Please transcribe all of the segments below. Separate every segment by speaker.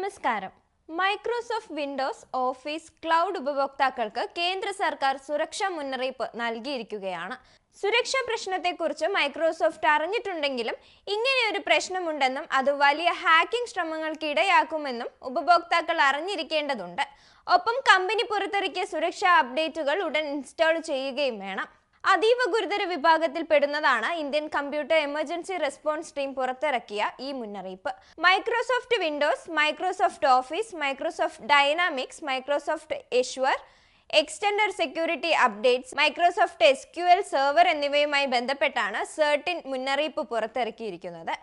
Speaker 1: നമസ്കാരം. Microsoft Windows office cloud ഉപഭോക്താക്കൾക്ക് കേന്ദ്ര സർക്കാർ സുരക്ഷാ മുന്നറിയിപ്പ് നൽകിയിരിക്കുകയാണ്. സുരക്ഷാ പ്രശ്നത്തെക്കുറിച്ച് മൈക്രോസോഫ്റ്റ് അറിഞ്ഞിട്ടുണ്ടെങ്കിലും ഇങ്ങനെയൊരു പ്രശ്നമുണ്ടെന്നും അത് വലിയ ഹാക്കിംഗ് ശ്രമങ്ങൾക്ക് ഇടയാക്കുമെന്നും ഉപഭോക്താക്കൾ അറിഞ്ഞിരിക്കേണ്ടതുണ്ട്. ഒപ്പം കമ്പനി പുറത്തിറക്കിയ സുരക്ഷാ അപ്ഡേറ്റുകൾ ഉടൻ ഇൻസ്റ്റാൾ ചെയ്യുകയും വേണം. അതീവ ഗുരുതര വിഭാഗത്തിൽ പെടുന്നതാണ് Indian computer emergency response team പുറത്തിറക്കിയ ഈ മുന്നറിയിപ്പ്. Microsoft Windows Microsoft Office Microsoft Dynamics Microsoft Azure extender security updates Microsoft S Q L server എന്നിവയുമായി ബന്ധപ്പെട്ടാണ് സെർട്ടിൻ മുന്നറിയിപ്പ് പുറത്തിറക്കിയിരിക്കുന്നത്.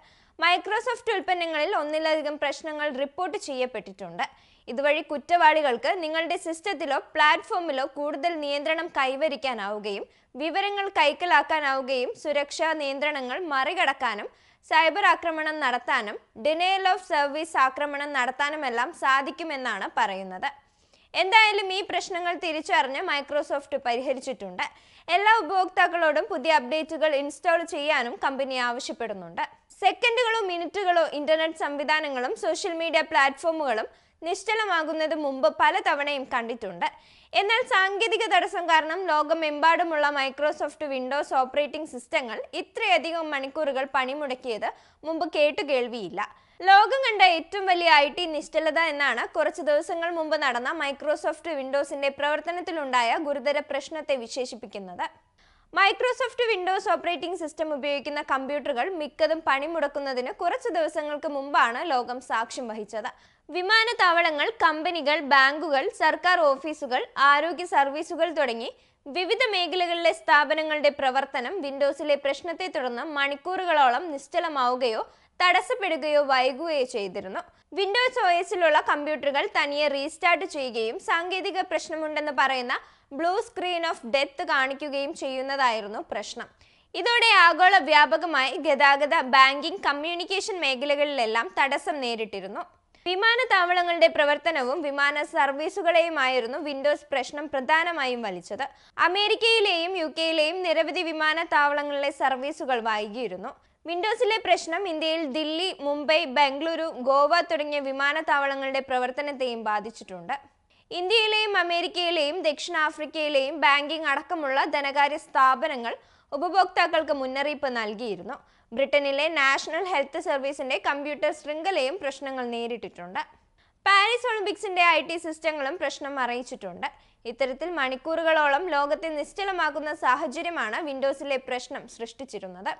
Speaker 1: മൈക്രോസോഫ്റ്റ് ഉൽപ്പന്നങ്ങളിൽ ഒന്നിലധികം പ്രശ്നങ്ങൾ റിപ്പോർട്ട് ചെയ്യപ്പെട്ടിട്ടുണ്ട്. ഇതുവഴി കുറ്റവാളികൾക്ക് നിങ്ങളുടെ സിസ്റ്റത്തിലോ പ്ലാറ്റ്ഫോമിലോ കൂടുതൽ നിയന്ത്രണം കൈവരിക്കാനാവുകയും വിവരങ്ങൾ കൈക്കലാക്കാനാവുകയും സുരക്ഷാ നിയന്ത്രണങ്ങൾ മറികടക്കാനും സൈബർ ആക്രമണം നടത്താനും ഡിനയൽ ഓഫ് സർവീസ് ആക്രമണം നടത്താനുമെല്ലാം സാധിക്കുമെന്നാണ് പറയുന്നത്. എന്തായാലും ഈ പ്രശ്നങ്ങൾ തിരിച്ചറിഞ്ഞ് മൈക്രോസോഫ്റ്റ് പരിഹരിച്ചിട്ടുണ്ട്. എല്ലാ ഉപഭോക്താക്കളോടും പുതിയ അപ്ഡേറ്റുകൾ ഇൻസ്റ്റാൾ ചെയ്യാനും കമ്പനി ആവശ്യപ്പെടുന്നുണ്ട്. സെക്കൻഡുകളോ മിനിറ്റുകളോ ഇന്റർനെറ്റ് സംവിധാനങ്ങളും സോഷ്യൽ മീഡിയ പ്ലാറ്റ്ഫോമുകളും നിശ്ചലമാകുന്നത് മുമ്പ് പലതവണയും കണ്ടിട്ടുണ്ട്. എന്നാൽ സാങ്കേതിക തടസ്സം കാരണം ലോകമെമ്പാടുമുള്ള മൈക്രോസോഫ്റ്റ് വിൻഡോസ് ഓപ്പറേറ്റിംഗ് സിസ്റ്റങ്ങൾ ഇത്രയധികം മണിക്കൂറുകൾ പണിമുടക്കിയത് മുമ്പ് കേട്ടുകേൾവിയില്ല ലോകം കണ്ട ഏറ്റവും വലിയ ഐ ടി നിശ്ചലത എന്നാണ് കുറച്ച് ദിവസങ്ങൾ മുമ്പ് നടന്ന മൈക്രോസോഫ്റ്റ് വിൻഡോസിന്റെ പ്രവർത്തനത്തിലുണ്ടായ ഗുരുതര പ്രശ്നത്തെ വിശേഷിപ്പിക്കുന്നത്. മൈക്രോസോഫ്റ്റ് വിൻഡോസ് ഓപ്പറേറ്റിംഗ് സിസ്റ്റം ഉപയോഗിക്കുന്ന കമ്പ്യൂട്ടറുകൾ മിക്കതും പണിമുടക്കുന്നതിന് കുറച്ച് ദിവസങ്ങൾക്ക് മുമ്പാണ് ലോകം സാക്ഷ്യം വഹിച്ചത്. വിമാനത്താവളങ്ങൾ കമ്പനികൾ ബാങ്കുകൾ സർക്കാർ ഓഫീസുകൾ ആരോഗ്യ സർവീസുകൾ തുടങ്ങി വിവിധ മേഖലകളിലെ സ്ഥാപനങ്ങളുടെ പ്രവർത്തനം വിൻഡോസിലെ പ്രശ്നത്തെ തുടർന്ന് മണിക്കൂറുകളോളം നിശ്ചലമാവുകയോ തടസ്സപ്പെടുകയോ വൈകുകയോ ചെയ്തിരുന്നു. വിൻഡോസ് ഒ എസിലുള്ള കമ്പ്യൂട്ടറുകൾ തനിയെ റീസ്റ്റാർട്ട് ചെയ്യുകയും സാങ്കേതിക പ്രശ്നമുണ്ടെന്ന് പറയുന്ന ബ്ലൂ സ്ക്രീൻ ഓഫ് ഡെത്ത് കാണിക്കുകയും ചെയ്യുന്നതായിരുന്നു പ്രശ്നം. ഇതോടെ ആഗോള വ്യാപകമായി ഗതാഗത ബാങ്കിംഗ് കമ്മ്യൂണിക്കേഷൻ മേഖലകളിലെല്ലാം തടസ്സം നേരിട്ടിരുന്നു. വിമാനത്താവളങ്ങളുടെ പ്രവർത്തനവും വിമാന സർവീസുകളെയുമായിരുന്നു വിൻഡോസ് പ്രശ്നം പ്രധാനമായും വലിച്ചത്. അമേരിക്കയിലെയും യു കെയിലെയും നിരവധി വിമാനത്താവളങ്ങളിലെ സർവീസുകൾ വൈകിയിരുന്നു. വിൻഡോസിലെ പ്രശ്നം ഇന്ത്യയിൽ ദില്ലി മുംബൈ ബംഗളൂരു ഗോവ തുടങ്ങിയ വിമാനത്താവളങ്ങളുടെ പ്രവർത്തനത്തെയും ബാധിച്ചിട്ടുണ്ട്. ഇന്ത്യയിലെയും അമേരിക്കയിലെയും ദക്ഷിണാഫ്രിക്കയിലെയും ബാങ്കിംഗ് അടക്കമുള്ള ധനകാര്യ സ്ഥാപനങ്ങൾ ഉപഭോക്താക്കൾക്ക് മുന്നറിയിപ്പ് നൽകിയിരുന്നു. ബ്രിട്ടനിലെ നാഷണൽ ഹെൽത്ത് സർവീസിന്റെ കമ്പ്യൂട്ടർ ശൃംഖലയും പ്രശ്നങ്ങൾ നേരിട്ടിട്ടുണ്ട്. പാരീസ് ഒളിമ്പിക്സിന്റെ ഐ ടി സിസ്റ്റങ്ങളും പ്രശ്നം അറിയിച്ചിട്ടുണ്ട്. ഇത്തരത്തിൽ മണിക്കൂറുകളോളം ലോകത്തെ നിശ്ചലമാക്കുന്ന സാഹചര്യമാണ് വിൻഡോസിലെ പ്രശ്നം സൃഷ്ടിച്ചിരുന്നത്.